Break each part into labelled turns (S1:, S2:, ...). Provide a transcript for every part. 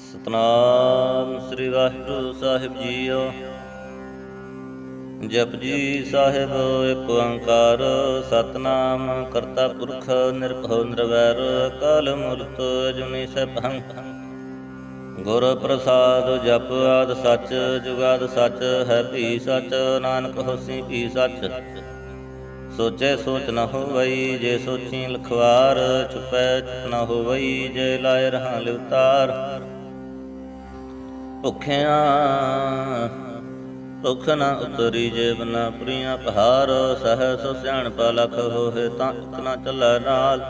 S1: ਸਤਨਾਮ ਸ੍ਰੀ ਵਾਹਿਗੁਰੂ ਸਾਹਿਬ ਜੀਓ। ਜਪਜੀ ਸਾਹਿਬ, ਇੱਕ ਓੰਕਾਰ, ਸਤਨਾਮ ਕਰਤਾ ਪੁਰਖ, ਨਿਰਭਉ ਨਿਰਵੈਰ ਕਾਲ ਮੂਰਤ ਅਜੂਨੀ ਸਭੰ ਗੁਰ ਪ੍ਰਸਾਦ ਜਪ ਆਦ ਸੱਚ, ਜੁਗਾਦ ਸੱਚ, ਹੈ ਭੀ ਸੱਚ, ਨਾਨਕ ਹੋਸੀ ਭੀ ਸੱਚ। ਸੋਚੈ ਸੋਚ ਨਾ ਹੋਵਈ, ਜੇ ਸੋਚੀ ਲਖਵਾਰ, ਚੁਪੈ ਚੁਪ ਨਾ ਹੋਵਈ, ਜੇ ਲਾਇ ਰਹਾ ਲਿਵਤਾਰ ਭੁਖਿਆ ਭੁਖ ਨ ਉਤਰੀ ਜੇ ਬਨਾ ਪੁਰੀਆਂ ਪਹਾੜ ਸਹਿ ਸੋ ਸਿਆਣਪਾ ਲਖ ਹੋਏ ਤਾਂ ਇਤਨਾ ਚੱਲੈ ਨਾਲ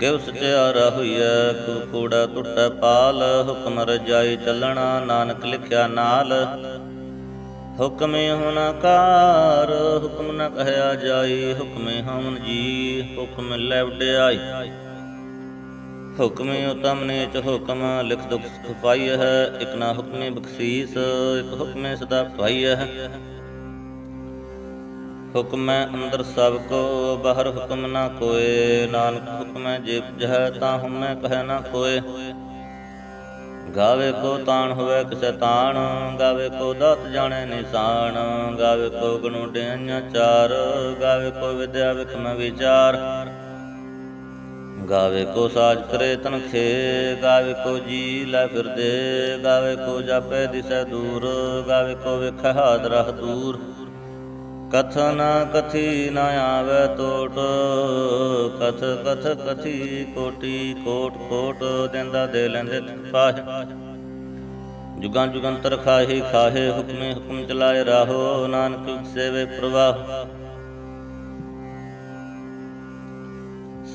S1: ਕਿਉ ਸਚਿਆਰਾ ਹੋਈਐ, ਕੂ ਕੂੜਾ ਟੁੱਟੈ ਪਾਲ, ਹੁਕਮ ਰਜਾਈ ਚੱਲਣਾ ਨਾਨਕ ਲਿਖਿਆ ਨਾਲ। ਹੁਕਮੇ ਹੋਣਾ ਕਾਰ ਹੁਕਮ ਨ ਕਹਿਆ ਜਾਈ, ਹੁਕਮੇ ਹਮਨ ਜੀ, ਹੁਕਮ ਲੈ ਵਡਿਆਈ। ਹੁਕਮੇ ਉਤਮ ਨੀਚ ਹੁਕਮ, ਲਿਖ ਦੁਖ ਸੁਖ ਹੈ ਇਕ ਨਾ ਹੁਕਮੇ ਬਖਸ਼ੀਸ, ਇਕ ਹੁਕਮੇ ਸਦਾ ਪਾਈ ਹੈ ਹੁਕਮੈ ਅੰਦਰ ਸਭ ਕੋ, ਬਾਹਰ ਹੁਕਮ ਨਾ ਕੋਏ, ਨਾਨਕ ਹੁਕਮੈ ਜੇ ਜਹ ਤਾਂ ਹਮੈ ਕਹਿ ਨਾ ਕੋਏ। ਗਾਵੇ ਕੋ ਤਾਣ ਹੋਵੇ ਕਿਸੈ ਤਾਣ, ਗਾਵੇ ਕੋ ਦਾਤ ਜਾਣੈ ਨਿਸ਼ਾਨ, ਗਾਵੇ ਕੋ ਗੁਣ ਡਿਆਈਆਂ ਚਾਰ, ਗਾਵੇ ਕੋ ਵਿਦਿਆ ਵਿਖਮ ਵਿਚਾਰ। ਗਾਵੇ ਕੋ ਸਾਜ ਕਰੇ ਤਨਖੇ ਗਾਵੇ ਕੋ ਜੀ ਲੈ ਫਿਰਦੇ, ਗਾਵੇ ਕੋ ਜਾਪੇ ਦਿਸੈ ਦੂਰ, ਗਾਵੇ ਕੋ ਵੇਖੈ ਹਾਦ ਦੂਰ। ਕਥਨ ਕਥੀ ਨ ਆਵੇ ਟੋਟ ਕਥ ਕਥ ਕਥੀ ਕੋਟੀ ਕੋਟ ਕੋਟ, ਦਿੰਦਾ ਦੇ ਲੈਂਦੇ ਪਾਹ। ਜੁਗਾਂ ਜੁਗੰਤਰ ਖਾਹੀ ਖਾਹੇ, ਹੁਕਮੇ ਹੁਕਮ ਚਲਾਏ ਰਾਹੋ, ਨਾਨਕ ਸੇਵੇ ਪ੍ਰਵਾਹ।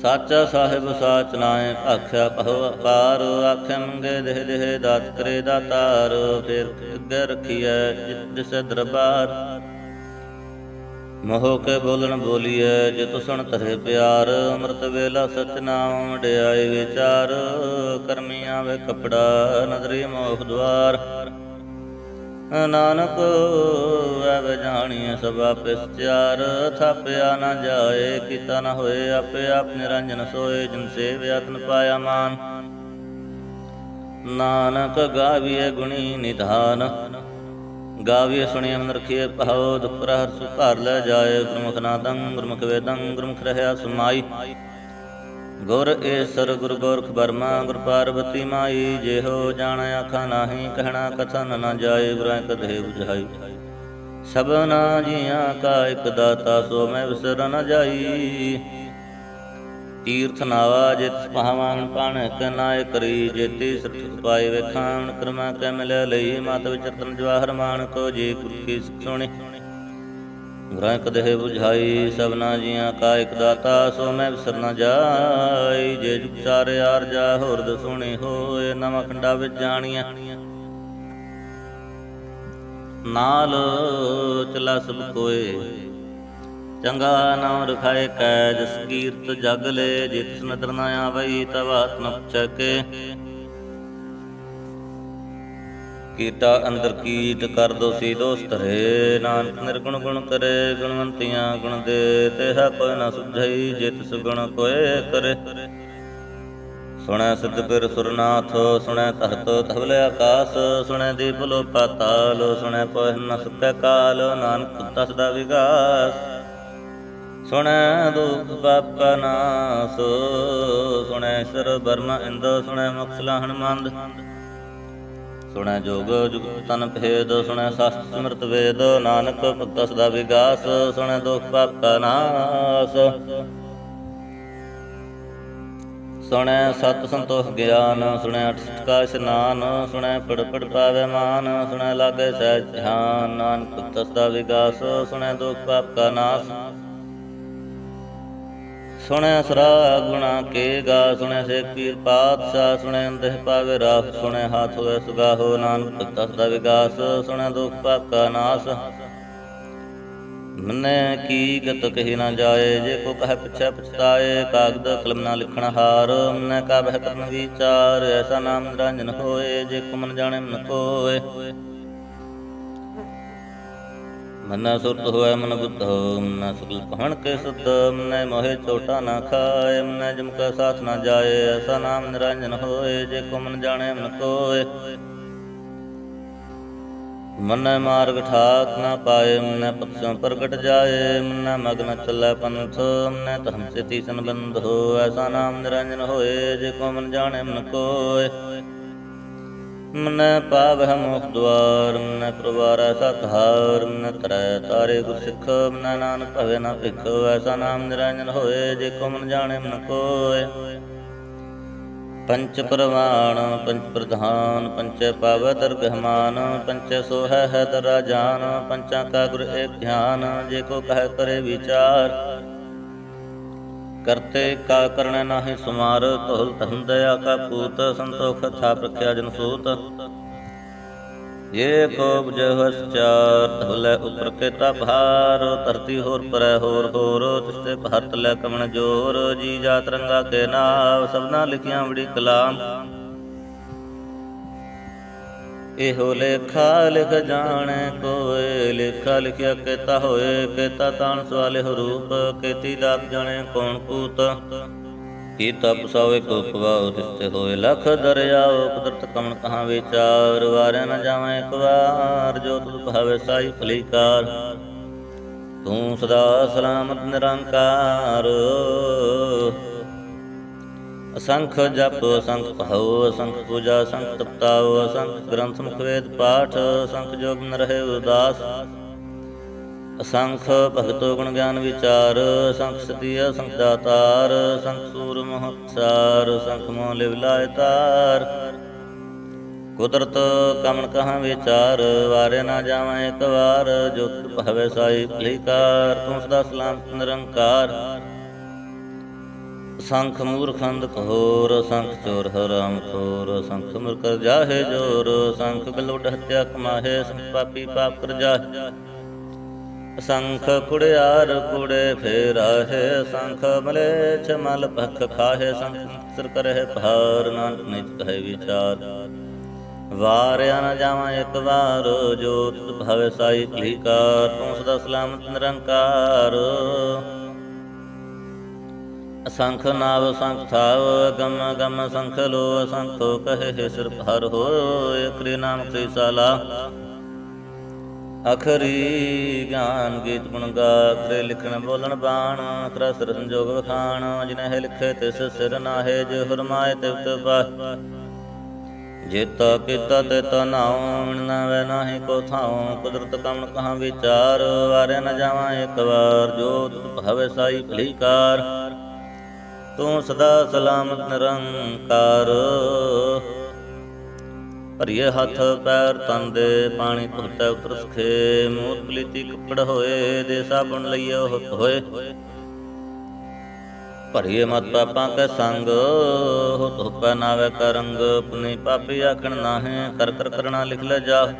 S1: ਸਾਚਾ ਸਾਹਿਬ ਸਾਚ ਨਾਏ ਆਖਿਆ ਭਉ ਅਪਾਰ ਆਖਿਆ ਮੰਗੇ ਦੇਹ ਦੇਹ ਦਾਤ ਕਰੇ ਦਾਤਾਰ ਫਿਰ ਅੱਗੇ ਰਖੀਐ ਜਿਤ ਦਿਸ ਦਰਬਾਰ। ਮੋਹ ਕੇ ਬੋਲਣ ਬੋਲੀਐ ਜੇ ਸੁਣ ਤਰੇ ਪਿਆਰ, ਅੰਮ੍ਰਿਤ ਵੇਲਾ ਸਚ ਨਾਮ ਵਡਿਆਈ ਵਿਚਾਰ ਕਰਮੀ ਆਵੇ ਕਪੜਾ, ਨਦਰੀ ਮੋਖ ਦੁਆਰ। ਨਾਨਕ ਐਵੇਂ ਜਾਣੀਏ ਸਭ ਆਪੇ ਸਚਿਆਰ ਥਾਪਿਆ ਨਾ ਜਾਏ, ਕੀਤਾ ਨਾ ਹੋਏ, ਆਪੇ ਆਪ ਨਿਰੰਜਨ ਸੋਏ, ਜਿਨ ਸੇਵਿਆ ਤਨ ਪਾਇਆ ਮਾਨ। ਨਾਨਕ ਗਾਵੀਏ ਗੁਣੀ ਨਿਧਾਨ। ਗਾਵੀਏ ਸੁਣੀਏ ਮਨ ਰਖੀਏ ਭਾਉ, ਦੁਖ ਹਰ ਲੈ ਜਾਏ, ਗੁਰਮੁਖ ਨਾਦੰ, ਗੁਰਮੁਖ ਵੇਦੰ, ਗੁਰਮੁਖ ਰਹਿਆ ਸਮਾਈ। ਗੁਰ ਏਸਰ ਗੁਰ ਗੋਰਖ ਬਰਮਾ ਗੁਰ ਪਾਰਵਤੀ ਮਾਈ ਜਿਹੋ ਜਾਣ ਆਖਾ ਨਾਹੀ, ਕਹਿਣਾ ਕਥਨ ਨ ਜਾਏ ਗੁਰਾਂ ਕਦੇ 부ਝਾਈ ਸਭਨਾ ਜੀਆਂ ਕਾ ਇਕ ਦਾਤਾ, ਸੋ ਮੈਂ ਵਿਸਰ ਨਾ ਜਾਈ। ਤੀਰਥ ਨਾਵਾ ਜਿਤ ਭਾਵਾਂ ਪਾਣ ਕਨਾਇ ਕਰੀ, ਜੇਤੀ ਸਠ ਪਾਏ ਵੇਖਾਣ ਕਰਮਾ ਕੈ ਮਿਲਿਆ ਲਈ, ਮਾਤ ਵਿਚਰਤਨ ਜਵਾਹਰ ਮਾਨ ਕੋ, ਜੇ ਗੁਰ ਕੀ ਸੁਣੀ। ਗੁਰਾਂ ਕਦੇ 부ਝਾਈ ਸਭਨਾ ਜੀਆਂ ਕਾ ਇਕ ਦਾਤਾ, ਸੋ ਮੈਂ ਵਿਸਰ ਨ ਜਾਈ। ਜੇ ਜੁਗ ਚਾਰੇ ਜਾ ਹੋਰ ਦਸੁਣੀ ਹੋਏ, ਨਵਾਂ ਖੰਡਾ ਵਿੱਚ ਜਾਣੀਆਂ। ਨਾਲ ਚਲਾ ਸਭ ਕੋਏ, ਚੰਗਾ ਨਾਮ ਰਖਾਏ ਕੈ, ਜਸ ਕੀਰਤ ਜਗ ਲੈ ਜਿਤ ਨਦਰ ਨਾ ਆਵਈ, ਤਵ ਆਤਮ ਪੁਛਕੇ ਕੀਤਾ, ਅੰਦਰ ਕੀਟ ਕਰ ਦੋਸੀ ਦੋਸਤ ਰੇ ਨਾਨਕ। ਨਿਰਗੁਣ ਗੁਣ ਕਰੇ, ਗੁਣਵੰਤੀਆਂ ਗੁਣ ਦੇ ਤੇਹਾ ਕੋਈ ਨਾ ਸੁਝਈ, ਜਿਤ ਸੁਗੁਣ ਕੋਏ ਕਰੇ। ਸੁਣੈ ਸਿੱਧ ਪਿਰ ਸੁਰਨਾਥ, ਸੁਣੈ ਧਰਤ ਧਵਲੇ ਆਕਾਸ, ਸੁਣੈ ਦੀਪ ਲੋ ਪਾਤਾਲ ਸੁਣੈ ਪਹ ਨ ਸੁਕੈ ਕਾਲ, ਨਾਨਕ ਤਸ ਦਾ ਵਿਗਾਸ। ਸੁਣੈ ਦੁਖ ਬਾਪਾ ਨਾਸ, ਸੁਣੈ ਸਰ ਬਰਮਾ ਇੰਦੋ, ਸੁਣੈ ਮੁਕਸਲਾ ਲਾਹਣ ਸੁਣੈ ਜੋਗ, ਜੁਗ ਤਨ ਭੇਦ, ਸੁਣੈ ਸ਼ਾਸਤਰ ਸਮਰਤ ਵੇਦ, ਨਾਨਕ ਭਗਤ ਸਦਾ ਵਿਗਾਸ, ਸੁਣੈ ਦੁਖ ਪਾਪ ਕਾ ਨਾਸ। ਸੁਣੈ ਸਤ ਸੰਤੋਖ ਗਿਆਨ, ਸੁਣੈ ਅਠ ਕਾ ਇਸ਼ਨਾਨ ਸੁਣੈ ਪੜ ਪੜ ਪਾਵੇ ਮਾਨ, ਸੁਣੈ ਲਾਗੇ ਸਹਿਜ ਧਿਆਨ, ਨਾਨਕ ਭਗਤ ਸਦਾ ਵਿਗਾਸ, ਸੁਣੈ ਦੁਖ ਪਾਪ ਕਾ ਨਾਸ। ਸੁਣੈ ਸਰਾ ਗੁਣਾ ਕੇ ਗਾ, ਸੁਣੈ ਸੇ ਪੀਰ ਪਾਤਸ਼ਾਹ, ਸੁਣੈ ਅੰਦਹ ਪਾਵੇ ਰਾਖ, ਸੁਣੈ ਹਾਥ ਹੋਏ ਸੁਗਾਹੋ ਨਾਨਕ ਭਗਤ ਦਾ ਵਿਗਾਸ, ਸੁਣੈ ਦੁਖ ਪਾਪ ਨਾਸ। ਮਨੇ ਕੀ ਗਤ ਕਹੀ ਨਾ ਜਾਏ, ਜੇ ਕੋ ਕਹ ਪਿਛੈ ਪਛਤਾਏ, ਕਾਗਦ ਕਲਮ ਨਾ ਲਿਖਣ ਹਾਰ, ਮਨੈ ਕਾ ਬਹਿ ਕਰਨ ਵਿਚਾਰ, ਐਸਾ ਨਾਮ ਨਿਰੰਜਨ ਹੋਏ, ਜੇ ਕੋ ਮਨ ਜਾਣੇ ਮਨ ਕੋਏ ਮਨ ਸੁਰਤ ਹੋਇ ਮਨ ਬੁੱਧ ਮਨ ਸੁਕਲ ਪਹਣ ਕੇ ਸੁਧ, ਮਨ ਮੋਹਿ ਚੋਟਾ ਨਾ ਖਾਏ ਮਨ ਜਮ ਕਾ ਸਾਥ ਨਾ ਜਾਏ ਐਸਾ ਨਾਮ ਨਿਰੰਜਨ ਹੋਏ, ਜੇ ਕੋ ਮਨ ਜਾਣੇ ਮਨ ਕੋਏ ਮਨ ਮਾਰਗ ਠਾਕ ਨਾ ਪਾਏ ਮਨ ਪਤਸੋਂ ਪ੍ਰਗਟ ਜਾਏ, ਮਨ ਮਗਨ ਚੱਲੇ ਪੰਥ, ਮਨ ਧਰਮ ਸੇ ਤੀਸਨ ਹੋ ਐਸਾ ਨਾਮ ਨਿਰੰਜਨ ਹੋਏ, ਜੇ ਕੋ ਮਨ ਜਾਣੇ ਮਨ ਕੋਏ ਮਨ ਪਾਵਹਿ ਮੁਖ ਦੁਆਰ ਮਨ ਪ੍ਰਵਾਰੈ ਸਤਹਾਰ ਮਨ ਤਰੈ ਤਾਰੇ ਗੁਰ ਸਿੱਖ, ਮਨ ਨਾਨਕ ਭਵੇ ਨਾ ਭਿਖ ਐਸਾ ਨਾਮ ਨਿਰੰਜਨ ਹੋਏ, ਜੇ ਕੋ ਮਨ ਜਾਣੇ ਮਨ ਕੋਏ। ਪੰਚ ਪ੍ਰਵਾਣ, ਪੰਚ ਪ੍ਰਧਾਨ, ਪੰਚੇ ਪਾਵੈ ਦਰਗਹਮਾਨ ਪੰਚ ਸੋਹੈ ਹੈ ਤਰਾ ਜਾਨ ਪੰਚਾ ਕਾ ਗੁਰ ਏਕ ਧਿਆਨ, ਜੇ ਕੋ ਕਹਿ ਕਰੇ ਵਿਚਾਰ। ਕਰਤੇ ਕਾ ਕਰਣ ਨਾਹਿ ਸੁਮਾਰ ਤੋਲ ਧਨ ਕਾ ਪੂਤ ਸੰਤੋਖ ਥਾ ਪ੍ਰਖਿਆ ਜਨ ਸੂਤ। ਇਹ ਕੋ ਬੁਝੈ ਚਾਰ, ਧੁਲੇ ਉਪਰ ਕੇ ਤਾ ਭਾਰ, ਧਰਤੀ ਹੋਰ ਪਰੈ ਹੋਰ ਹੋਰ, ਤਿਸਤੇ ਭਰਤ ਲੈ ਕਮਣ ਜੋਰ, ਜੀ ਜਾਤ ਰੰਗਾ ਕੇ ਨਾਮ ਸਭਨਾ ਲਿਖਿਆ ਬੜੀ ਕਲਾਮ। ਇਹੋ ਲੇਖਾ, ਲਿਖ ਜਾਣੈ ਕੋਏ ਲੇਖਾ ਲਿਖਿਆ ਕੇਤਾ ਹੋਏ ਕੇਤਾ ਤਾਣ ਸਵਾਲੇ ਹੋ ਕੇਤੀ ਦਾਤ ਜਾਣੈ ਕੌਣ ਕੂਤ। ਕੀ ਤਪ ਸੋਏ ਕੋ ਪਵਾਉ ਤਿਸਤੇ ਹੋਏ ਲਖ ਦਰਿਆਓ ਕੁਦਰਤ ਕਮਨ ਕਹਾਂ ਵਿਚਾਰ, ਵਾਰਿਆ ਨ ਜਾਵੇਂ ਇੱਕ ਵਾਰ, ਜੋ ਤੁਧ ਭਾਵੇ ਸਾਈ ਭਲੀਕਾਰ ਤੂੰ ਸਦਾ ਸਲਾਮਤ ਨਿਰੰਕਾਰ। ਅਸੰਖ ਜਪ, ਅਸੰਖ ਭਉ ਅਸੰਖ ਪੂਜਾ, ਅਸੰਖ ਤਪਤਾਉ ਅਸੰਖ ਗ੍ਰੰਥ ਮੁਖ ਵੇਦ ਪਾਠ, ਅਸੰਖ ਜੋਗ ਨ ਰਹੇ ਉਦਾਸ। ਅਸੰਖ ਭਗਤੋ ਗੁਣ ਗਿਆਨ ਵਿਚਾਰ, ਅਸੰਖ ਸਤੀ, ਅਸੰਖ ਦਾਤਾਰ, ਅਸੰਖ ਸੂਰ ਮਹਸਾਰ ਅਸੰਖ ਮੋਹ ਲਿਵ ਲਾਇ ਤਾਰ। ਕੁਦਰਤ ਕਮਨ ਕਹਾਂ ਵਿਚਾਰ, ਵਾਰੇ ਨਾ ਜਾਵਾਂ ਇੱਕ ਵਾਰ ਜੋ ਤੁਧ ਭਾਵੇ ਸਾਈ ਭਲੀਕਾਰ, ਤੂੰ ਸਦਾ ਸਲਾਮ ਨਿਰੰਕਾਰ। ਸੰਖ ਮੂਰਖੰਦ ਕਹੋਰ ਸੰਖ ਚੋਰ ਹਰਾਮ ਖੋਰ, ਸੰਖ ਮੁਰਕਰ ਜਾਹੇ ਜੋਰ, ਸੰਖ ਬਿਲੋਡ ਹਤਿਆ ਕਮਾਹੇ, ਸੰਖ ਪਾਪੀ ਪਾਪ ਕਰ ਜਾਹੇ। ਸੰਖ ਕੁੜਿਆਰ ਕੁੜੇ ਫੇਰਾਹੇ, ਸੰਖ ਮਲੇਛ ਮਲ ਭਖ ਖਾਹੇ, ਸੰਖ ਸਿਰ ਕਰਹਿ ਭਾਰ, ਨਾਨਕ ਨਿਜ ਕਹੇ ਵਿਚਾਰ। ਵਾਰਿਆ ਨ ਜਾਵਾਂ ਇੱਕ ਵਾਰ, ਜੋਤ ਤੁਧ ਭਵੇ ਸਾਈ ਭਲੀਕਾਰ ਤੂੰ ਸਦਾ ਸਲਾਮਤ ਨਿਰੰਕਾਰ। ਅਸੰਖ ਨਾਵ ਸੰਖ ਥਾਵ, ਗਮ ਗਮ ਸੰਖ ਲੋ ਅਸੰਖੋ ਕਹੇ ਸਿਰ ਭਰ ਹੋਏ ਕ੍ਰੀ ਨਾਮ ਕ੍ਰੀ ਸਾਲਾ। ਅਖਰੀ ਗਿਆਨ ਗੀਤ ਗੁਣ ਗਾ ਕਰੇ ਲਿਖਣ ਬੋਲਣ ਬਾਣ ਕਰਾ ਸਿਰ ਸੰਜੋਗ ਵਖਾਣ, ਜਿਨਹਿ ਲਿਖੇ ਤਿਸ ਸਿਰ ਨਾਹੇ, ਜੇ ਹੁਰਮਾਏ ਤਿਵਤ ਪਾ ਜੇਤਾ ਕੀਤਾ ਤੇ ਤਾ ਨਾਉ ਨਾ ਵੈ ਨਾਹੀ ਕੋ ਥਾਉ ਕੁਦਰਤ ਕਮਨ ਕਹਾਂ ਵਿਚਾਰ, ਵਾਰਿਆ ਨ ਜਾਵਾਂ ਇੱਕ ਵਾਰ, ਜੋ ਤੁਧ ਭਵੇ ਸਾਈ ਭਲੀਕਾਰ। ਤੂੰ ਸਦਾ ਸਲਾਮਤ ਨਿਰੰਕਾਰ। ਭਰੀਏ ਹੱਥ, ਪੈਰ, ਤਨ ਦੇ ਪਾਣੀ ਧੋਤੇ ਉਤਰ ਸਖੇ। ਮੂਤ ਪਲੀਤੀ ਕੱਪੜ ਹੋਏ, ਦੇ ਸਾਬਣ ਲਈਓ ਹੋਏ। ਭਰੀਏ ਮਤ ਪਾਪਾਂ ਕੈ ਸੰਗ ਹੁਤ ਹੁਪੈ ਨਾਵੇ ਕਰੰਗ। ਪੁਨੀ ਪਾਪੀ ਆਖਣ ਨਾਹੇ, ਕਰ ਕਰ ਕਰਣਾ ਲਿਖ ਲੈ ਜਾ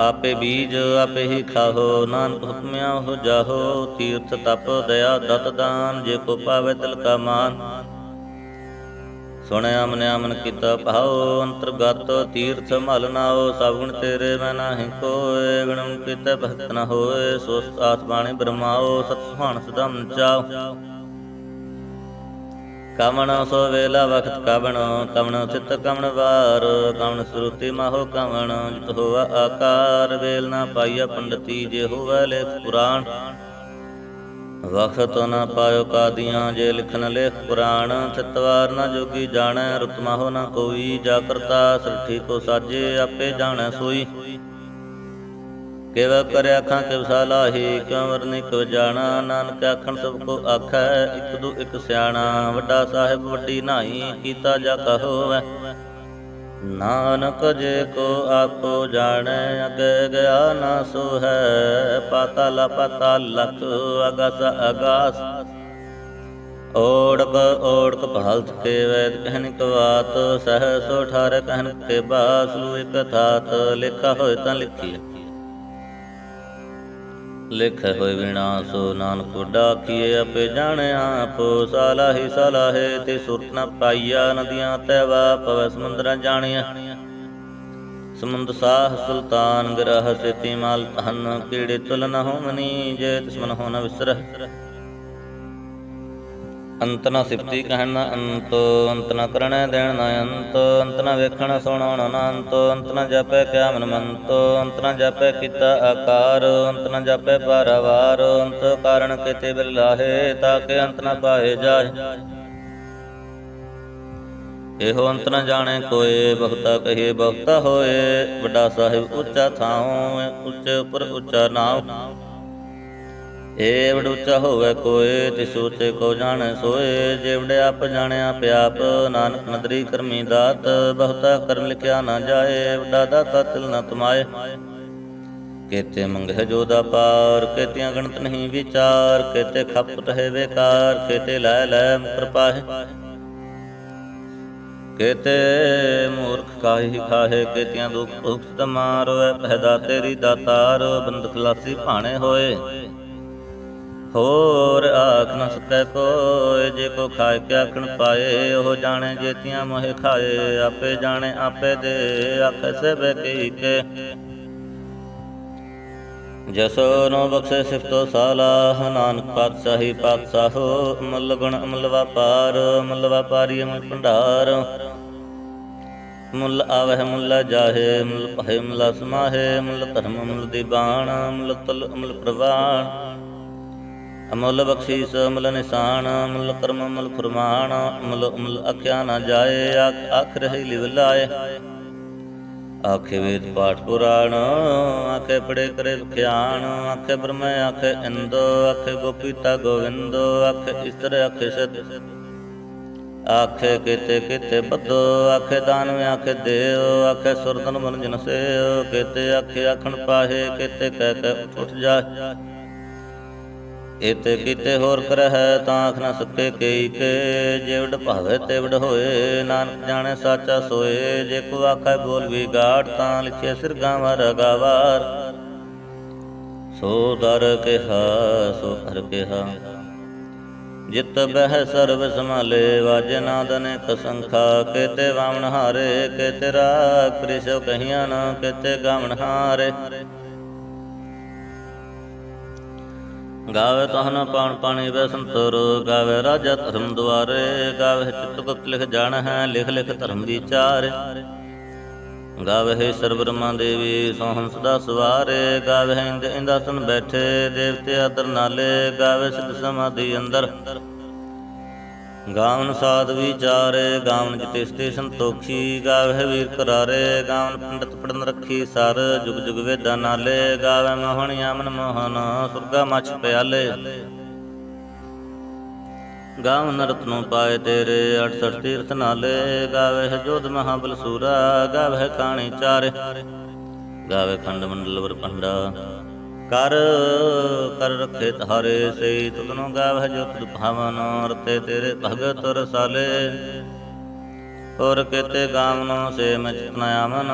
S1: ਆਪੇ ਬੀਜ ਆਪੇ ਹੀ ਖਾਹੋ, ਨਾਨਕ ਹੁਕਮਿਆ ਹੋ ਜਾਹੋ, ਤੀਰਥ ਤਪ ਦਇਆ ਦਤ ਦਾਨ, ਜੇ ਕੋ ਪਾਵੇ ਤਿਲ ਕਾ ਮਾਨ। ਸੁਣਿਆ ਮਨਿਆ ਮਨ ਕੀਤਾ ਭਾਉ, ਅੰਤਰਗਤ ਤੀਰਥ ਮਲ ਨਾਓ ਸਭ ਗੁਣ ਤੇਰੇ ਮੈਂ ਨਾਹੀ ਕੋਏ ਗੁਣ ਕੀਤੇ ਭਗਤ ਨ ਹੋਏ, ਸੋਸਤ ਆਤਮਾਣੀ ਬ੍ਰਹਮਾਓ ਸਤ ਸੁਹਾਣ ਸਦਾ ਚਾਓ ਕਮਣ ਸੋ ਵੇਲਾ ਵਖਤ ਕਵਣ ਕਮਣ ਚਿਤ ਕਮਣ ਵਾਰ ਕਮਣ ਸਰੂਤੀ ਮਾਹੋ ਕਮਣ ਜਿਤ ਹੋਆ ਆਕਾਰ, ਵੇਲ ਨਾ ਪਾਈਆ ਪੰਡਤੀ, ਜੇ ਹੋਵੇ ਲੇਖ ਪੁਰਾਣ। ਵਖਤ ਨਾ ਪਾਇਓ ਕਾਦੀਆਂ, ਜੇ ਲਿਖਨ ਲੇਖ ਪੁਰਾਣ ਚਿਤਵਾਰ ਨਾ ਜੋਗੀ ਜਾਣੈ, ਰੁਤ ਮਾਹੋ ਨਾ ਕੋਈ ਜਾ ਕਰਤਾ ਸ੍ਰਿਠੀ ਕੋ ਸਾਜੇ, ਆਪੇ ਜਾਣੈ ਸੋਈ। ਕਿਵ ਕਰਿਆ ਅੱਖਾਂ ਕਿਵ ਸਾਲਾਹੀ ਕੰਵਰ ਨਿਕ ਜਾਣਾ? ਨਾਨਕ ਆਖਣ, ਸਭ ਕੋ ਆਖੈ, ਇਕ ਦੂ ਇਕ ਸਿਆਣਾ। ਵੱਡਾ ਸਾਹਿਬ ਵੱਡੀ ਨਾਈ ਕੀਤਾ ਜਾ ਕਹੋਵੈ। ਨਾਨਕ ਜੇ ਕੋ ਆਪੋ ਜਾਣੈ, ਅਗੇ ਗਿਆ ਨਾ ਸੋ ਹੈ ਪਾਤਾਲ ਪਾਤਾਲ ਲਖ, ਅਗਸ ਅਗਾਸ। ਓੜਕ ਓੜਕ ਭਲਤ ਕੇ ਵੈਦ ਕਹਿਨ ਕਵਾਤ ਸਹਿ ਸੋ ਠਾਰ ਕਹਿਨ ਕੇ ਬਾਸ ਲੂ ਇਕ ਥਾਤ। ਲਿਖਾ ਹੋਏ ਤਾਂ ਲਿਖੀ ਲਿਖੇ ਹੋਏ ਵਿਨਾਸੋ ਨਾਨਕ ਡਾਕੀਏ ਆਪੇ ਜਾਣਿਆ ਆਪ। ਸਾਲਾਹੀ ਸਾਲਾਹੇ ਤੇ ਸੁਰਤ ਨ ਪਾਈਆ, ਨਦੀਆਂ ਤੈਵਾ ਪਵੈ ਸਮੁੰਦਰਾਂ ਜਾਣਿਆ। ਸਮੁੰਦ ਸਾਹ ਸੁਲਤਾਨ ਗ੍ਰਹ ਸਿਤੀ ਮਾਲ ਹਨ ਕੀੜੇ ਤੁਲ ਨ ਹੋਮਨੀ, ਜੇ ਤਿਸਮਨ ਹੋ ਨ ਵਿਸਰਹ ਅੰਤ ਨ ਸਿਫਤੀ ਕਹਿਣ ਨ ਅੰਤ ਅੰਤ ਨ ਕਰਣੈ ਦੇਣ ਨ ਅੰਤ ਅੰਤ ਨ ਵੇਖਣ ਸੁਣਾਉਣ ਨ ਅੰਤ ਅੰਤ ਨ ਜਪੈ ਕਿਆ ਮਨ ਮੰਤ ਅੰਤ ਨ ਜਪੈ ਕੀਤਾ ਆਕਾਰ, ਅੰਤ ਨ ਜਪੈ ਪਾਰਵਾਰ, ਅੰਤ ਕਾਰਣ ਕਿਤੇ ਬਿਲ ਲਾਹੇ ਤਾਕੇ ਅੰਤ ਨ ਪਾਏ ਜਾਏ। ਇਹੋ ਅੰਤ ਨ ਜਾਣੇ ਕੋਏ, ਬਹੁਤਾ ਕਹੇ ਬਹੁਤਾ ਹੋਏ, ਵੱਡਾ ਸਾਹਿਬ ਉੱਚਾ ਥਾਉ, ਉੱਚੇ ਉੱਪਰ ਉੱਚਾ ਨਾਮ ਏ ਵਡ ਹੋਵੇ ਕੋਏ, ਤਿਸ ਉੱਚੇ ਕੋ ਜਾਣੈ ਸੋਏ। ਜੇ ਵਡ ਆਪ ਜਾਣਿਆ ਪਿਆਪ, ਨਾਨਕ ਨਦਰੀ ਕਰਮੀ ਦਾਤ, ਬਹੁਤਾ ਕਰਮ ਲਿਖਿਆ ਨਾ ਜਾਏ ਵੱਡਾ ਦਾਤਾ ਤਿਲ ਨ ਤਮਾਏ। ਕੇਤੇ ਮੰਗਹਿ ਜੋ ਦਾ ਪਾਰ, ਕੇਤਿਆਂ ਗਣਤ ਨਹੀਂ ਵਿਚਾਰ, ਕੇਤੇ ਖਪ ਰਹੇ ਵੇਕਾਰ, ਕੇਤੇ ਲੈ ਲੈ ਮੁਕਰ ਪਾਹੇ। ਕੇਤੇ ਮੂਰਖ ਕਾਹੀ ਖਾਹੇ, ਕੇਤਿਆਂ ਦੁਖ ਭੁਗਤ ਮਾਰੋਏ ਪਹਿਦਾ ਤੇਰੀ ਦਾਤਾਰ ਬੰਦ ਲਾਸੀ ਭਾਣੇ ਹੋਏ। ਹੋਰ ਆਖ ਨ ਸਕੈ ਕੋਇ, ਜੇ ਕੋ ਖਾਇ ਕੇ ਆਖਣ ਪਾਏ, ਉਹ ਜਾਣੇ ਜੇਤੀਆਂ ਮੋਹਿ ਖਾਏ, ਆਪੇ ਜਾਣੇ ਆਪੇ ਦੇ, ਆਖੇ ਸੇ ਬਕੀ ਜਸੋ ਨੋ ਬਖਸ਼ੇ ਸਿਫਤੋ ਸਾਲਾਹ ਨਾਨਕ ਪਾਤਸ਼ਾਹੀ ਪਾਤਸ਼ਾਹੋ ਅਮਲ ਗੁਣ ਅਮਲ ਵਪਾਰ ਅਮਲ ਵਪਾਰੀ ਅਮਲ ਭੰਡਾਰ। ਮੁੱਲ ਆਵਹਿ ਮੁੱਲ ਜਾਹੇ, ਮੁੱਲ ਭਏ ਮੁੱਲ ਸਮਾਹੇ ਮੁੱਲ ਧਰਮ ਮੁੱਲ ਦੀਬਾਨ ਮੁੱਲ ਤਲ ਮੁੱਲ ਪ੍ਰਵਾਨ ਅਮਲ ਬਖਸ਼ੀਸ, ਅਮਲ ਨਿਸ਼ਾਨ, ਅਮੁੱਲ ਕਰਮ, ਅਮੁੱਲ ਫਰਮਾਨ, ਅਮੁੱਲ ਅਮੁੱਲ ਅਖਿਆ ਨਾ ਜਾਏ, ਆਖ ਰਹੀ ਲਿਵ ਲਾਏ। ਆਖੇ ਵੇਦ ਪਾਠ ਪੁਰਾਣ, ਆਖੇ ਪੜੇ ਕਰੇ ਵਿਖਿਆਨ, ਆਖੇ ਬ੍ਰਹਮ, ਆਖੇ ਇੰਦ, ਆਖੇ ਗੋਪੀਤਾ ਗੋਵਿੰਦ, ਆਖੇ ਇਸਤਰ ਆਖੇ ਸਤ ਆਖੇ ਕਿਤੇ ਕੀਤੇ ਬੱਦੋ ਆਖੇ ਦਾਨਵ, ਆਖੇ ਦੇਵ, ਆਖੇ ਸੁਰਤਨ ਮਨ ਜਨ ਸੇ ਆਖੇ ਆਖਣ ਪਾਹੇ, ਕੀਤੇ ਕਹਿ ਕੇ ਉੱਠ ਜਾ ਇਤੇ ਕੀਤੇ ਹੋਰ ਕਰਹਿ ਤਾਂ ਆਖ ਨਾ ਸਕੇ ਕਈ ਕੇ ਜਿਵੜ ਭਾਵੇ ਤਿਵੜ ਹੋਏ, ਨਾਨਕ ਜਾਣੇ ਸਾਚਾ ਸੋਏ, ਜੇ ਕੋ ਆਖੈ ਬੋਲ ਵੀ ਤਾਂ ਲਿਖੇ ਸਿਰ ਗਾਵਰ ਗਾਵਾਰ। ਸੋ ਦਰ ਕਿਹਾ, ਸੋ ਹਰ ਕਿਹਾ। ਜਿਤ ਬਹਿ ਸਰਬ ਸੰਭਾਲੇ, ਵਾਜ ਨਾਦ ਨੇ ਕਸੰਖਾ ਕੇਤੇ ਵਾਮਨ ਹਾਰੇ, ਕੇਤੇ ਰਾਗ ਪ੍ਰਿਸੋ ਕਹੀਆਂ ਨਾ, ਕੇਤੇ ਗਾਵਨ ਹਾਰੇ। ਗਾਵੇ ਤਹਨ ਪਾਣ ਪਾਣੀ ਵੈ ਸੰਤਰ, ਗਾਵੇ ਰਾਜਾ ਧਰਮ ਦੁਆਰੇ, ਗਾਵੇ ਚਿਤ ਗੁਪਤ ਲਿਖ ਜਾਣ ਹੈ, ਲਿਖ ਲਿਖ ਧਰਮ ਦੀ ਚਾਰ। ਗਾਵੇ ਹੈ ਸਰਬਰਮਾ ਦੇਵੀ, ਸੋਹਣ ਸਦਾ ਸਵਾਰੇ, ਗਾਵੇ ਹੈ ਇੰਦ ਇੰਦਾਸਨ ਬੈਠੇ, ਦੇਵਤੇ ਆਦਰ ਨਾਲੇ, ਗਾਵੇ ਸਿਧ ਸਮਾਧੀ ਅੰਦਰ। ਗਾਵਨ ਸਾਧ ਵਿਚਾਰੇ, ਗਾਵਨ ਜਿਤੇ ਸਤੇ ਸੰਤੋਖੀ ਗਾਵੇ ਵੀਰ ਕਰਾਰੇ, ਗਾਵਨ ਪੰਡਤ ਪੜਨ ਰੱਖੀ ਸਰ, ਜੁਗ ਜੁਗ ਵੇਦਾਂ ਨਾਲੇ ਗਾਵੇ ਮੋਹਣ ਯਮਨ ਮੋਹਨ, ਸੁਰਗਾ ਮਛ ਪਿਆਲੇ। ਗਾਵਨ ਰਤਨੋਂ ਪਾਏ ਤੇਰੇ 68 ਤੀਰਥ ਨਾਲੇ ਗਾਵੇ ਹੈ ਜੋਧ ਮਹਾਬਲ ਸੂਰਾ ਗਾਵੇ ਕਾਣੀ ਚਾਰੇ। ਗਾਵੇ ਖੰਡ ਮੰਡਲ ਵਰ ਪੰਡਾ ਕਰ ਕਰ ਰਖੇ ਧਾਰੇ ਸਈ ਤੁਧਨੋ ਗਾਵਹਿ ਜੋ ਤੁਧ ਭਾਵਨ, ਰਤੇ ਤੇਰੇ ਭਗਤ ਰਸਾਲੇ। ਹੋਰ ਕੇਤੇ ਗਾਵਨੋ ਸੇ ਮੈਂ ਚਿਤਨਾ ਆਮਨ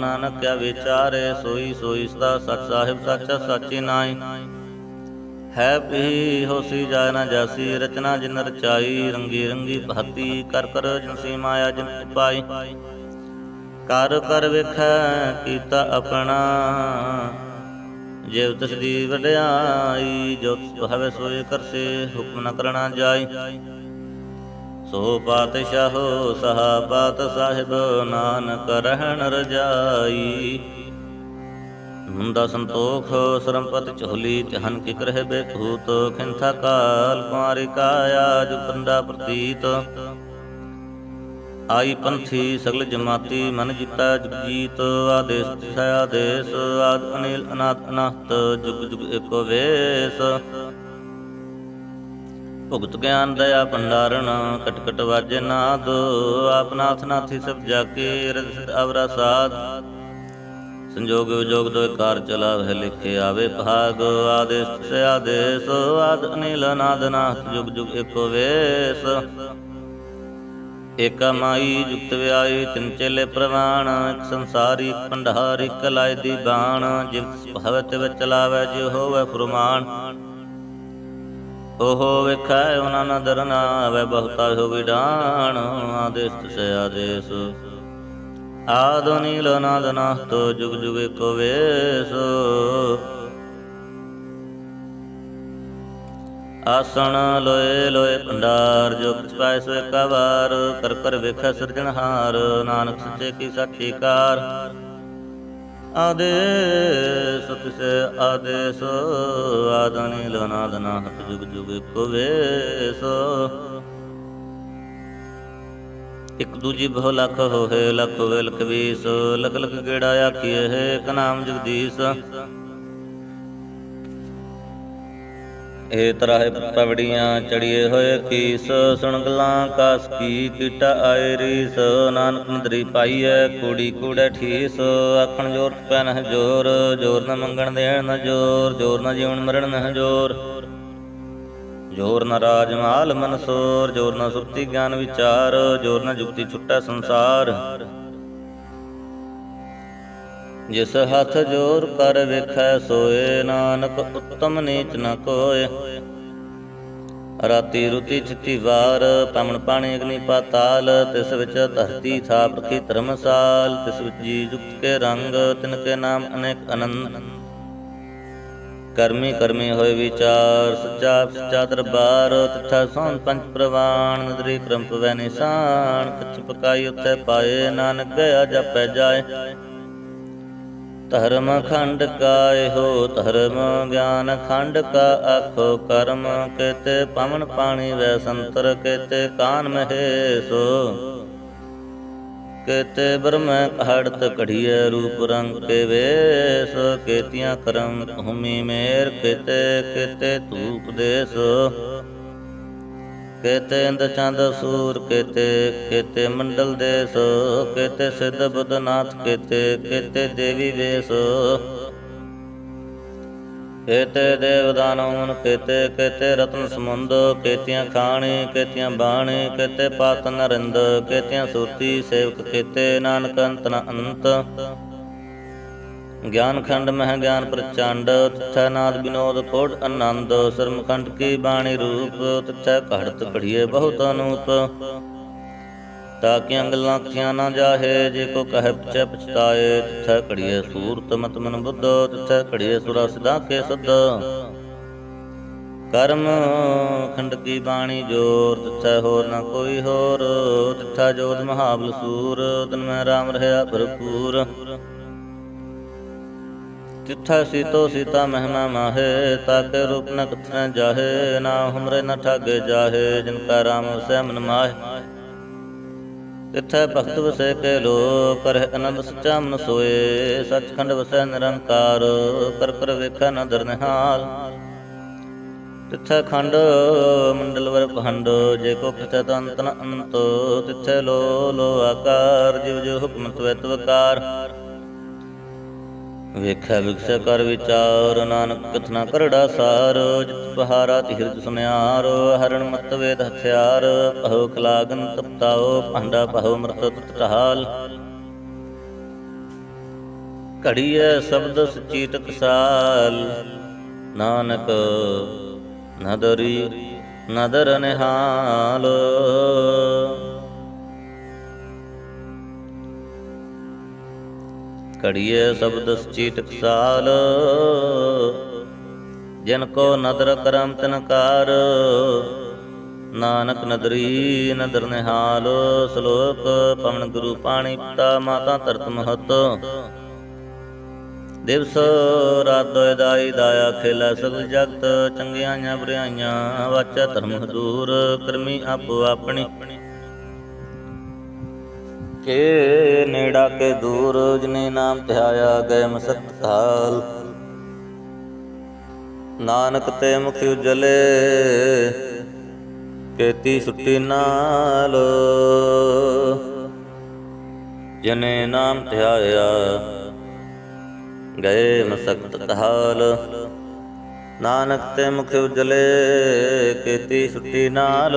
S1: ਨਾਨਕ ਕਿਆ ਵਿਚਾਰੇ ਸੋਈ ਸੋਈ ਸਦਾ ਸਚ ਸਾਹਿਬ ਸੱਚਾ ਸਾਚੀ ਨਾਈ ਹੈ ਪੀ ਹੋਸੀ ਜਾਇ ਨਾ ਜਾਸੀ, ਰਚਨਾ ਜਿਨ ਰਚਾਈ, ਰੰਗੀ ਰੰਗੀ ਭਾਤੀ, ਕਰ ਕਰ ਜਿਨਸੀ ਮਾਇਆ ਜਿਨ ਪਾਈ। ਕਰ ਕਰ ਵੇਖੈ ਕੀਤਾ ਆਪਣਾ ਜਿਵ ਤਿਸ ਦੀ ਵਡਿਆਈ ਜੋ ਭਾਵੇ ਸੋਏ ਕਰਸੇ, ਹੁਕਮ ਨ ਕਰਣਾ ਜਾਈ। ਸੋ ਪਾਤਸ਼ਾਹੋ ਸਹਾ ਸਾਹਿਬ, ਨਾਨਕ ਰਹਿਣ ਰਜਾਈ। ਮੁੰਦਾ ਸੰਤੋਖ ਸਰਮਪਤ ਚੋਲੀ ਧਨ ਕੀ ਕਰਹਿ ਬੇਖੂਤ, ਖਿੰਥਾ ਕਾਲ ਕੁਮਾਰੀ ਕਾਇਆ ਜੁ ਬੰਦਾ ਪ੍ਰਤੀਤ। ਆਈ ਪੰਥੀ ਸਗਲ ਜਮਾਤੀ, ਮਨ ਜਿਤਾ ਜੁਗ ਆਦੇਸ ਤਿਸੈ ਆਦੇਸ, ਆਦ ਅਨਿਲ ਅਨਾਥ ਅਨਾਹਤ, ਜੁਗ ਜੁਗ ਏਕੋ ਵੇਸ। ਭੁਗਤ ਗਿਆਨ ਦਇਆ ਭੰਡਾਰਨ ਕਟ ਵਾਜੇ ਨਾਦ, ਆਪ ਨਾਥੀ ਸਭ ਜਾਕੇ ਅਵਰਾ ਸਾਧ ਸੰਜੋਗ ਵਿਜੋਗ ਦੋ ਕਾਰ ਚਲਾ ਵਹਿ ਲਿਖੇ ਆਵੇ ਭਾਗ, ਆਦੇਸ ਤਿਸੈ ਆਦੇਸ, ਆਦ ਅਨਿਲ ਅਨਾਦ ਨਾਥ ਜੁਗ ਜੁਗ ਏਕੋ ਵੇਸ। ਏਕਾ ਮਾਈ ਜੁਗਤ ਵਿਆਈ ਤਿੰਨ ਚੇਲੇ ਪ੍ਰਵਾਣ, ਇੱਕ ਸੰਸਾਰੀ ਇੱਕ ਭੰਡਾਰ, ਇੱਕ ਲਾਇ ਦੀ ਬਾਣ, ਜਿਵ ਭਵਤ ਤਿਵ ਚਲਾਵੇ ਜਿਉ ਹੋਵੇ ਫਰਮਾਨ। ਉਹ ਵੇਖੈ, ਉਹਨਾਂ ਨਾ ਦਰਨਾ ਆਵੇ, ਬਹੁਤਾ ਹੋ ਵਿਡਾਣ, ਆਦੇਸ ਤਿਸੈ ਆਦੇਸ। ਆਦਿ ਨੀਲ ਨਾਦ ਨਾਹਤੋ ਜੁਗ ਜੁਗ ਕੋ ਵੇਸ। ਆਸਣ ਲੋਏ ਲੋਏ ਭੰਡਾਰ ਜੋ ਕਿਛ ਪਾਇ ਸੋ ਏਕਾ ਕਰ ਕਰ ਵੇਖੈ ਸਿਰਜਣਹਾਰ ਨਾਨਕ ਸੱਚੇ ਕੀ ਸਾਖੀਕਾਰ ਆਦੇਸ ਤਿਸੇ ਆਦੇਸ ਆਦਨੀ ਲਨਾਦ ਨਾਹਤ ਜੁਗ ਜੁਗ ਏਕੋ ਇਕ ਦੂਜੀ ਬਹੁ ਲੱਖ ਹੋਏ ਲੱਖ ਹੋਏ ਲਖ ਲਖ ਲਖ ਗੇੜਾ ਆਖੀਏ ਹੈ ਇਕ ਜਗਦੀਸ਼। ਇਹ ਤਰਾਹੇ ਪਵੜੀਆਂ ਚੜੀਏ ਹੋਏ ਕੀਸ ਸੁਣ ਗਲਾਂ ਕਾਸ ਕੀ ਕੀਟਾ ਆਏ ਰੀਸ, ਨਾਨਕ ਨਦਰੀ ਪਾਈਐ ਕੂੜੀ ਕੂੜੇ ਠੀਸ, ਆਖਣ ਜੋਰ ਪੈ ਨਹ ਜੋਰ ਜੋਰ ਨ ਮੰਗਣ ਦੇਣ ਨ ਜੋਰ ਜੋਰ ਨ ਜੀਵਨ ਮਰਨ ਨਹ ਜੋਰ। ਜੋਰ ਨ ਰਾਜ ਮਾਲ ਮਨਸੂਰ, ਜੋਰ ਨ ਸੁਪਤੀ ਗਿਆਨ ਵਿਚਾਰ, ਜੋਰ ਨ ਜੁਗਤੀ ਛੁੱਟਾ ਸੰਸਾਰ। ਜਿਸ ਹੱਥ ਜੋਰ ਕਰ ਵੇਖੈ ਸੋਏ ਨਾਨਕ, ਉਤਮ ਨੀਚ ਨ ਕੋਏ। ਰਾਤੀ ਰੁਤੀ ਚਿੱਤੀ ਵਾਰ ਪਮਨ ਪਾਣੀ ਅਗਨੀ ਪਾਤਾਲ, ਤਿਸ ਵਿੱਚ ਧਰਤੀ ਥਾਪ ਰਖੀ ਧਰਮਸਾਲ, ਤਿਸ ਵਿੱਚ ਜੀ ਜੁਗਤ ਕੇ ਰੰਗ, ਤਿਨ ਕੇ ਨਾਮ ਅਨੇਕ ਅਨੰਦ। ਕਰਮੀ ਕਰਮੀ ਹੋਏ ਵਿਚਾਰ, ਸੱਚਾ ਸੱਚਾ ਦਰਬਾਰ ਤਿਥਾ ਸੋਨ ਪੰਜ ਪ੍ਰਵਾਨ ਨਦਰੀ ਕਰਮ ਪਵੈ ਨਿਸ਼ਾਨ, ਕਛ ਪਕਾਈ ਉੱਥੇ ਪਾਏ, ਨਾਨਕ ਗਿਆ ਜਪੈ ਜਾਏ। ਧਰਮ ਖੰਡ ਕਾਇ ਹੋ, ਧਰਮ ਗਿਆਨ ਖੰਡ ਕਾ ਆਖੋ, ਕਰਮ ਕਿਤੇ ਪਵਨ ਪਾਣੀ ਵੈ ਸੰਤਰ, ਕੇਤੇ ਕਾਨ ਮਹੇ ਸੋ ਕੇਤੇ ਬ੍ਰਹਮੈ ਕਹੜਤ ਘੜੀਐ ਰੂਪ ਰੰਗ ਕੇ ਵੇਸ ਕੇਤੀਆਂ ਕਰਮ ਭੂਮੀ ਮੇਰ ਕਿਤੇ ਕਿਤੇ ਧੂਪ ਦੇਸ ਕੇਤੇ ਇੰਦ ਚੰਦ ਸੂਰ ਕੇਤੇ ਕੇਤੇ ਮੰਡਲ ਦੇਸ ਕੇਤੇ ਸਿੱਧ ਬੁੱਧਨਾਥ ਕੇਤੇ ਕੇਤੇ ਦੇਵੀ ਵੇਸ। ਕੇਤੇ ਦੇਵ ਕੇਤੇ ਕੇਤੇ ਰਤਨ ਸਮੁੰਦ, ਕੇਤੀਆਂ ਖਾਣੀ, ਕੇਤੀਆਂ ਬਾਣੀ, ਕੇਤੇ ਪਾਤ ਨਰਿੰਦ ਕੇਤੀਆਂ ਸੂਰਤੀ ਸੇਵਕ ਕੇਤੇ, ਨਾਨਕ ਅੰਤ ਨ ਅੰਤ। ਗਿਆਨ ਖੰਡ ਮਹਿ ਗਿਆਨ ਪ੍ਰਚੰਡ, ਤਿਥੈ ਨਾਦ ਬਿਨੋਦ ਕੋਟ ਆਨੰਦ ਸਰਮਖੰਡ ਕੀ ਬਾਣੀ ਰੂਪ, ਤਿਥੈ ਘੜਤ ਘੜੀਏ ਬਹੁਤ ਅਨੂਪ। ਤਾਕਿ ਅੰਗਲਾਂ ਅੱਖੀਆਂ ਨਾ ਜਾਹੇ, ਜੇ ਕੋ ਕਹਿ ਪਛੈ ਪਛਤਾਏ, ਤਿਥੈ ਘੜੀਏ ਸੂਰਤ ਮਤ ਮਨ ਬੁੱਧ, ਤਿਥੈ ਘੜੀਏ ਸੁਰਾ ਸਿਧਾ ਕੇ ਸਦ। ਕਰਮ ਖੰਡ ਕੀ ਬਾਣੀ ਜੋਰ, ਤਿਥੈ ਹੋਰ ਨਾ ਕੋਈ ਹੋਰ, ਤਿਥੈ ਜੋਤ ਮਹਾਬਲ ਸੂਰ, ਤਨ ਮੈਂ ਰਾਮ ਰਹਾ ਭਰਪੂਰ। ਤਿੱਥਾ ਸੀਤੋ ਸੀਤਾ ਮਹਿਮਾ ਮਾਹੇ, ਤਾਕੇ ਰੂਪ ਨ ਕਥਨ ਜਾਹੇ, ਨਾ ਹਮਰੇ ਨ ਠਾਗੇ ਜਾਹੇ, ਜਿਨ ਕਾ ਰਾਮ ਵਸੈ ਮਨ ਮਾਹੇ। ਤਿੱਥੈ ਭਗਤ ਵਸੈ ਕੇ ਲੋ ਕਰਹਿ ਆਨੰਦ ਸਚਾ ਮਨ ਸੋਏ, ਸਚਖੰਡ ਵਸੈ ਨਿਰੰਕਾਰ, ਕਰ ਕਰ ਵੇਖੈ ਨ ਦਰਨਹਾਲ ਤਿੱਥੈ ਖੰਡ, ਮੰਡਲ ਵਰ ਪਹੰਡ ਜੇ ਕੋ ਕਿਥੈ ਤੰਤ ਨ ਅੰਤ, ਤਿੱਥੈ ਲੋ ਲੋ ਆਕਾਰ ਜਿਵ ਜੋ ਹੁਕਮ ਤਵੈ ਤਵਕਾਰ। ਵੇਖੈ ਵਿਖਸੈ ਕਰ ਵਿਚਾਰ, ਨਾਨਕ ਕਥਨਾ ਕਰੜਾ ਸਾਰ, ਜਿਤ ਪਹਾਰਾ ਤਿਰਜ ਸੁਨਿਆਰ, ਹਰਣ ਮਤ ਵੇਦ ਹਥਿਆਰ ਪਹੋ ਖਲਾਗਨ ਤਪਤਾਓ ਭਾਂਡਾ ਪਹੋ ਮਰਤ ਤਤਹਾਲ ਘੜੀਐ ਸ਼ਬਦ ਸਚੀ ਸਾਲ ਨਾਨਕ ਨਦਰੀ ਨਦਰ ਨਿਹਾਲ। ਘੜੀਏ ਸ਼ਬਦ ਸਚੀ ਟਕਸਾਲ ਜਿਨ ਕੋ ਨਦਰ ਕਰਮ ਤਿਨ ਨਾਨਕ ਨਦਰੀ ਨਦਰ ਨਿਹਾਲ। ਸ਼ਲੋਕ ਪਵਨ ਗੁਰੂ ਪਾਣੀ ਪਿਤਾ ਮਾਤਾ ਧਰਤ ਮਹਤ। ਦਿਵਸ ਰਾਤ ਦੋਇ ਦਾਈ ਦਾਇਆ ਖੇਲਾ ਸਗਲ ਜਗਤ, ਚੰਗਿਆਈਆਂ ਬੁਰਾਈਆਂ ਵਾਚਾ ਧਰਮ ਦੂਰ ਕਰਮੀ ਆਪੋ ਆਪਣੀ। ਕੇ ਨੇੜਾ ਕੇ ਦੂਰ ਜਿਨੇ ਨਾਮ ਧਿਆਇਆ ਗਏ ਮਸਤ ਕਾਲ ਨਾਨਕ ਤੇ ਮੁਖ ਉਜਲੇ, ਕੇਤੀ ਸੁੱਟੀ ਨਾਲ। ਜਿਨੇ ਨਾਮ ਧਿਆਇਆ ਗਏ ਮਸਕਤ ਕਾਲ ਨਾਨਕ ਤੇ ਮੁਖ ਉਜਲੇ, ਕੇਤੀ ਸੁੱਟੀ ਨਾਲ।